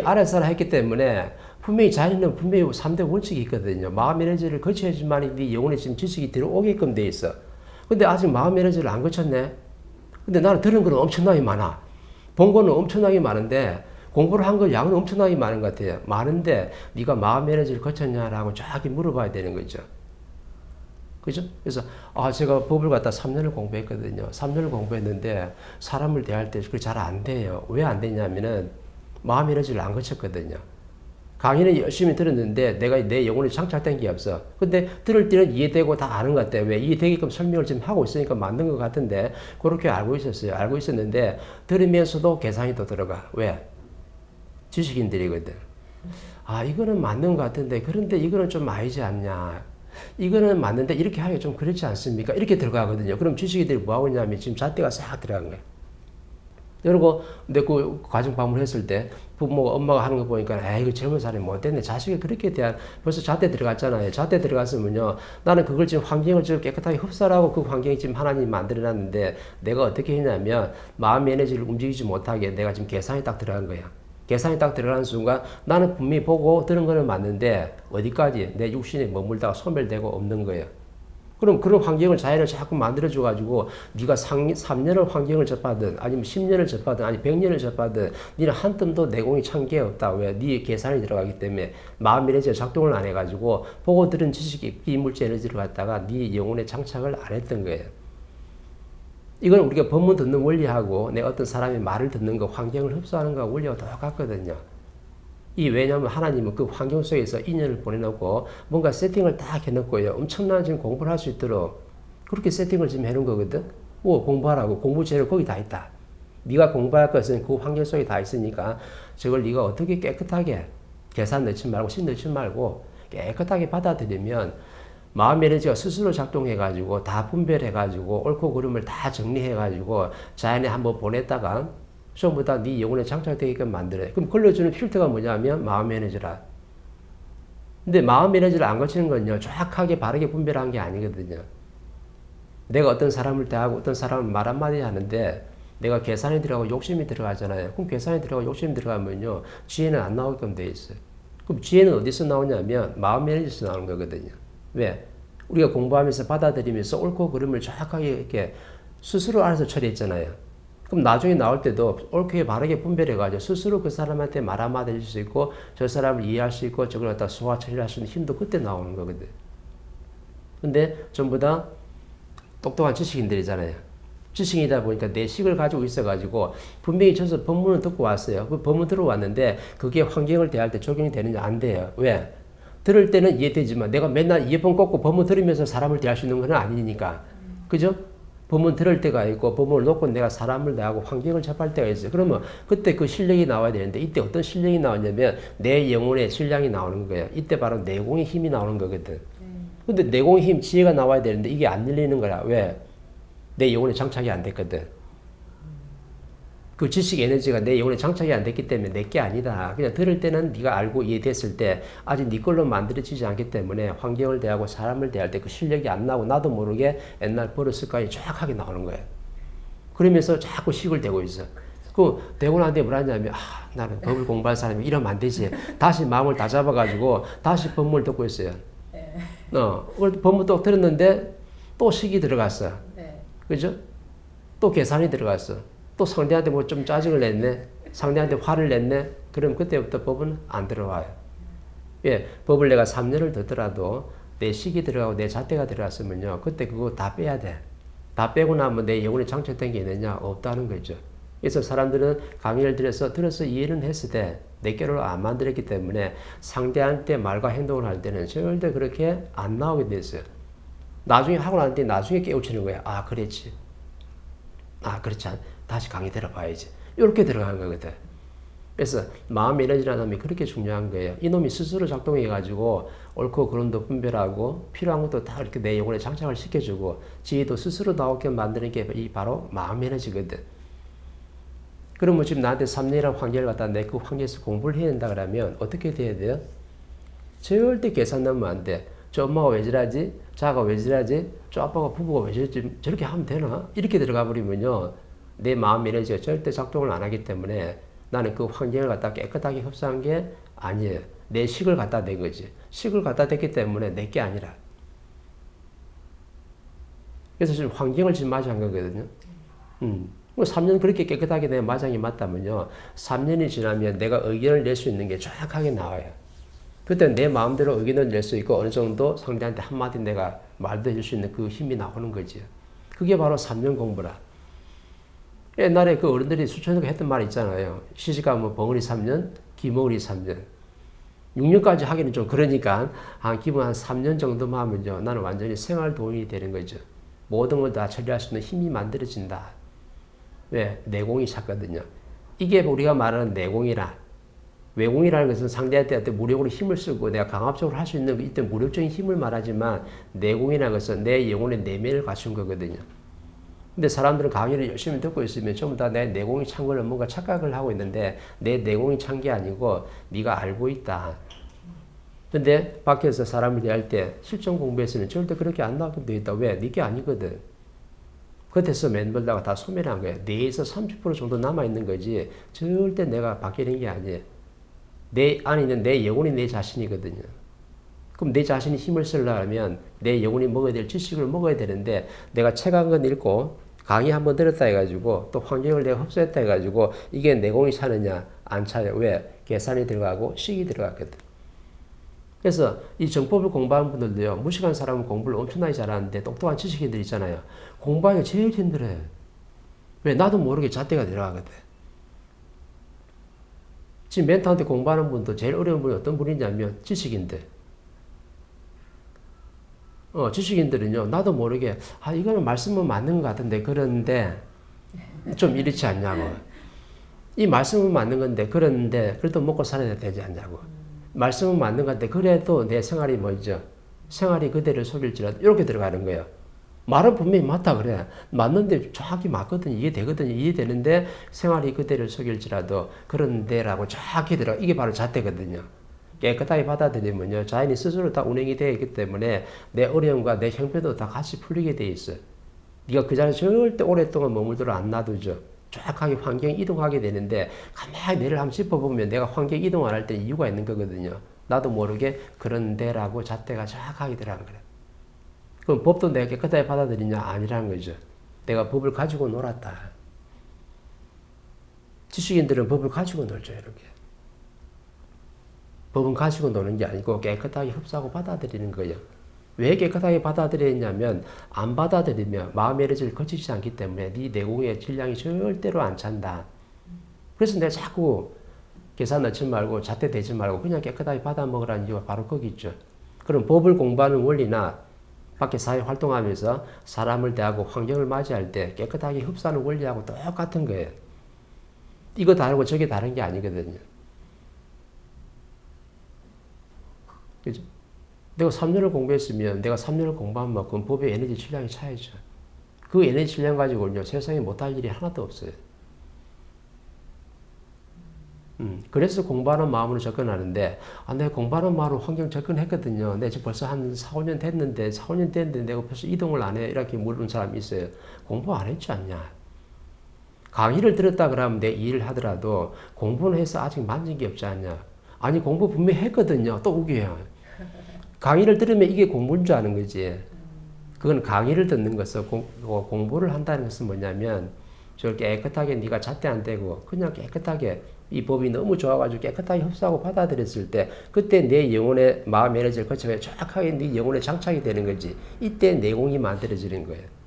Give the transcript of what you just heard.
알아서 했기 때문에 분명히 자기는 분명히 3대 원칙이 있거든요. 마음 에너지를 거쳐야지만 네 영혼에 지금 지식이 들어오게끔 돼 있어. 근데 아직 마음 에너지를 안 거쳤네. 근데 나는 들은 거는 엄청나게 많아. 본 거는 엄청나게 많은데 공부를 한 거 양은 엄청나게 많은 것 같아요. 많은데 네가 마음 에너지를 거쳤냐라고 쫙 물어봐야 되는 거죠. 그죠? 그래서 아 제가 법을 갖다 3년을 공부했거든요. 3년을 공부했는데 사람을 대할 때 그게 잘 안 돼요. 왜 안 되냐면은 마음 에너지를 안 거쳤거든요. 강의는 열심히 들었는데 내가 내 영혼에 장착된 게 없어. 근데 들을 때는 이해되고 다 아는 것 같아. 왜 이해되게끔 설명을 지금 하고 있으니까 맞는 것 같은데 그렇게 알고 있었어요. 알고 있었는데 들으면서도 계산이 또 들어가. 왜? 지식인들이거든. 아 이거는 맞는 것 같은데 그런데 이거는 좀 아니지 않냐. 이거는 맞는데 이렇게 하기가 좀 그렇지 않습니까? 이렇게 들어가거든요. 그럼 지식인들이 뭐 하고 있냐면 지금 잣대가 싹 들어간 거예요. 그리고 내 그 가정 방문했을 때 부모가 엄마가 하는 거 보니까 아 이거 젊은 사람이 못됐네. 자식이 그렇게 대한 벌써 잣대 들어갔잖아요. 잣대 들어갔으면요. 나는 그걸 지금 환경을 지금 깨끗하게 흡수하라고 그 환경이 지금 하나님이 만들어놨는데 내가 어떻게 했냐면 마음 에너지를 움직이지 못하게 내가 지금 계산이 딱 들어간 거야. 계산이 딱 들어가는 순간 나는 분명히 보고 들은 거는 맞는데 어디까지 내 육신에 머물다가 소멸되고 없는 거예요 그럼 그런 환경을 자연을 자꾸 만들어줘 가지고 네가 상, 3년을 환경을 접하든 아니면 10년을 접하든 아니 100년을 접하든 니는 한 뜸도 내공이 찬게 없다. 왜? 네 계산이 들어가기 때문에 마음 에너지가 작동을 안 해가지고 보고 들은 지식이 이물질 에너지를 갖다가 네 영혼에 장착을 안 했던 거예요. 이건 우리가 법문 듣는 원리하고 내 어떤 사람이 말을 듣는 거 환경을 흡수하는 거 원리가 똑같거든요. 이 왜냐하면 하나님은 그 환경 속에서 인연을 보내놓고 뭔가 세팅을 딱 해놓고요. 엄청난 지금 공부를 할 수 있도록 그렇게 세팅을 지금 해놓은 거거든. 뭐 공부하라고 공부 재료 거기 다 있다. 네가 공부할 것은 그 환경 속에 다 있으니까 저걸 네가 어떻게 깨끗하게 계산 넣지 말고 신 넣지 말고 깨끗하게 받아들이면 마음 에너지가 스스로 작동해가지고 다 분별해가지고 옳고 그름을 다 정리해가지고 자연에 한번 보냈다가 전부 다 네 영혼에 장착되게끔 만들어요. 그럼 걸러주는 필터가 뭐냐면 마음 에너지라. 근데 마음 에너지를 안 거치는 건요, 정확하게 바르게 분별한 게 아니거든요. 내가 어떤 사람을 대하고 어떤 사람을 말 한마디 하는데 내가 계산이 들어가고 욕심이 들어가잖아요. 그럼 계산이 들어가고 욕심이 들어가면요, 지혜는 안 나오게끔 돼 있어요. 그럼 지혜는 어디서 나오냐면 마음 에너지에서 나오는 거거든요. 왜? 우리가 공부하면서 받아들이면서 옳고 그름을 정확하게 이렇게 스스로 알아서 처리했잖아요. 그럼 나중에 나올 때도 옳게 바르게 분별해가지고 스스로 그 사람한테 말 한마디 해줄 수 있고 저 사람을 이해할 수 있고 저걸 갖다 소화 처리할 수 있는 힘도 그때 나오는 거거든. 근데 전부 다 똑똑한 지식인들이잖아요. 지식이다 보니까 내 식을 가지고 있어가지고 분명히 저서 법문을 듣고 왔어요. 그 법문 들어왔는데 그게 환경을 대할 때 적용이 되느냐 안 돼요. 왜? 들을 때는 이해되지만 내가 맨날 이어폰 꽂고 법문 들으면서 사람을 대할 수 있는 건 아니니까. 그죠? 법문 들을 때가 있고 법문을 놓고 내가 사람을 대하고 환경을 접할 때가 있어요. 그러면 그때 그 실력이 나와야 되는데 이때 어떤 실력이 나오냐면 내 영혼의 실력이 나오는 거예요. 이때 바로 내공의 힘이 나오는 거거든. 근데 내공의 힘, 지혜가 나와야 되는데 이게 안 열리는 거야. 왜? 내 영혼에 장착이 안 됐거든. 그 지식 에너지가 내 영혼에 장착이 안 됐기 때문에 내 게 아니다. 그냥 들을 때는 네가 알고 이해됐을 때 아직 네 걸로 만들어지지 않기 때문에 환경을 대하고 사람을 대할 때 그 실력이 안 나고 나도 모르게 옛날 버릇 습관이 정확하게 나오는 거예요. 그러면서 자꾸 식을 대고 있어. 그 대고 나한테 뭐라냐면 아 나는 법을 공부할 사람이 이러면 안 되지. 다시 마음을 다 잡아가지고 다시 법문을 듣고 있어요. 어, 법문 또 들었는데 또 식이 들어갔어. 그죠? 또 계산이 들어갔어. 또 상대한테 뭐 좀 짜증을 냈네. 상대한테 화를 냈네. 그럼 그때부터 법은 안 들어와요. 예, 법을 내가 3년을 듣더라도 내 식이 들어가고 내 잣대가 들어갔으면요. 그때 그거 다 빼야 돼. 다 빼고 나면 내 영혼에 장착된 게 있느냐? 없다는 거죠. 그래서 사람들은 강의를 들어서 들어서 이해는 했을 때 내게로 안 만들었기 때문에 상대한테 말과 행동을 할 때는 절대 그렇게 안 나오게 됐어요. 나중에 하고 나는데 나중에 깨우치는 거야. 아, 그랬지. 아, 그렇지 않. 다시 강의 들어봐야지. 이렇게 들어간 거거든. 그래서 마음 에너지라는 놈이 그렇게 중요한 거예요. 이놈이 스스로 작동해가지고 옳고 그름도 분별하고 필요한 것도 다 이렇게 내 영혼에 장착을 시켜주고 지혜도 스스로 나오게 만드는 게 이 바로 마음 에너지거든. 그러면 지금 나한테 3년이라는 환경을 갖다 내그 환경에서 공부를 해야 된다 그러면 어떻게 돼야 돼요? 절대 계산 넣으면 안 돼. 저 엄마가 왜 저러지? 자가 왜 저러지? 저 아빠가 부부가 왜 저러지? 저렇게 하면 되나? 이렇게 들어가 버리면요. 내 마음 에너지가 절대 작동을 안 하기 때문에 나는 그 환경을 갖다 깨끗하게 흡수한 게 아니에요. 내 식을 갖다 댄 거지. 식을 갖다 댔기 때문에 내 게 아니라. 그래서 지금 환경을 지금 맞이한 거거든요. 음. 뭐 3년 그렇게 깨끗하게 내 마장이 맞다면요. 3년이 지나면 내가 의견을 낼 수 있는 게 정확하게 나와요. 그때 내 마음대로 의견을 낼 수 있고 어느 정도 상대한테 한마디 내가 말도 해줄 수 있는 그 힘이 나오는 거지. 그게 바로 3년 공부라. 옛날에 그 어른들이 수천年했던 말 있잖아요. 시집가면 벙어리 3년, 기머리 3년. 6년까지 하기는 좀 그러니까 한 기본 한 3년 정도만 하면요. 나는 완전히 생활 도움이 되는 거죠. 모든 걸 다 처리할 수 있는 힘이 만들어진다. 왜? 내공이 찼거든요. 이게 우리가 말하는 내공이라. 외공이라는 것은 상대한테 무력으로 힘을 쓰고 내가 강압적으로 할 수 있는 그 이때 무력적인 힘을 말하지만 내공이라는 것은 내 영혼의 내면을 갖춘 거거든요. 근데 사람들은 강의를 열심히 듣고 있으면 전부 다 내 내공이 찬 거를 뭔가 착각을 하고 있는데 내 내공이 찬 게 아니고 네가 알고 있다. 근데 밖에서 사람을 대할 때 실전 공부에서는 절대 그렇게 안 나오게 돼 있다. 왜? 네게 아니거든. 겉에서 맨벌다가 다 소멸한 거야. 뇌에서 30% 정도 남아있는 거지. 절대 내가 바뀌는 게 아니에요. 내 안에 있는 내 영혼이 내 자신이거든요. 그럼 내 자신이 힘을 쓰려면 내 영혼이 먹어야 될 지식을 먹어야 되는데 내가 책한권 읽고 강의 한번 들었다 해가지고 또 환경을 내가 흡수했다 해가지고 이게 내공이 차느냐 안 차요. 왜? 계산이 들어가고 식이 들어갔거든. 그래서 이 정법을 공부하는 분들도요, 무식한 사람은 공부를 엄청나게 잘하는데 똑똑한 지식인들 있잖아요. 공부하기가 제일 힘들어요. 왜? 나도 모르게 잣대가 들어가거든. 지금 멘토한테 공부하는 분도 제일 어려운 분이 어떤 분이냐면 지식인들. 어, 지식인들은요, 나도 모르게, 아, 이거는 말씀은 맞는 것 같은데, 그런데, 좀 이렇지 않냐고. 이 말씀은 맞는 건데, 그런데, 그래도 먹고 살아야 되지 않냐고. 말씀은 맞는 것 같은데, 그래도 내 생활이 뭐죠? 생활이 그대를 속일지라도, 이렇게 들어가는 거예요. 말은 분명히 맞다 그래. 맞는데 정확히 맞거든. 이해되거든. 이해되는데 생활이 그대를 속일지라도 그런데라고 정확히 들어. 이게 바로 잣대거든요. 깨끗하게 받아들이면요. 자연이 스스로 다 운행이 되어 있기 때문에 내 어려움과 내 형편도 다 같이 풀리게 돼 있어요. 네가 그 자리에 절대 오랫동안 머물도록 안 놔두죠. 정확하게 환경 이동하게 되는데 가만히 내를 한번 짚어보면 내가 환경 이동 안 할 때 이유가 있는 거거든요. 나도 모르게 그런데라고 잣대가 정확하게 들어간 거예요. 그럼 법도 내가 깨끗하게 받아들이냐? 아니라는 거죠. 내가 법을 가지고 놀았다. 지식인들은 법을 가지고 놀죠, 이렇게. 법은 가지고 노는 게 아니고 깨끗하게 흡수하고 받아들이는 거예요. 왜 깨끗하게 받아들였냐면 안 받아들이면 마음의 에너지를 거치지 않기 때문에 네 내공의 질량이 절대로 안 찬다. 그래서 내가 자꾸 계산 넣지 말고 잣대 대지 말고 그냥 깨끗하게 받아 먹으라는 이유가 바로 거기 있죠. 그럼 법을 공부하는 원리나 밖에 사회 활동하면서 사람을 대하고 환경을 맞이할 때 깨끗하게 흡수하는 원리하고 똑같은 거예요. 이거 다르고 저게 다른 게 아니거든요. 그죠? 내가 3년을 공부했으면 내가 3년을 공부한 만큼 법의 에너지 질량이 차야죠. 그 에너지 질량 가지고는요, 세상에 못할 일이 하나도 없어요. 음, 그래서 공부하는 마음으로 접근하는데, 아, 내가 공부하는 마음으로 환경 접근했거든요. 내가 지금 벌써 한 4, 5년 됐는데, 4, 5년 됐는데 내가 벌써 이동을 안 해. 이렇게 물은 사람이 있어요. 공부 안 했지 않냐? 강의를 들었다 그러면 내 일을 하더라도 공부는 해서 아직 만진 게 없지 않냐? 아니, 공부 분명히 했거든요. 또 우겨요. 강의를 들으면 이게 공부인 줄 아는 거지. 그건 강의를 듣는 것은 공, 어, 공부를 한다는 것은 뭐냐면, 저 깨끗하게 네가 잣대 안 대고 그냥 깨끗하게 이 법이 너무 좋아가지고 깨끗하게 흡수하고 받아들였을 때 그때 내 영혼의 마음 에너지를 거쳐서 정확하게 네 영혼에 장착이 되는 거지 이때 내공이 만들어지는 거예요.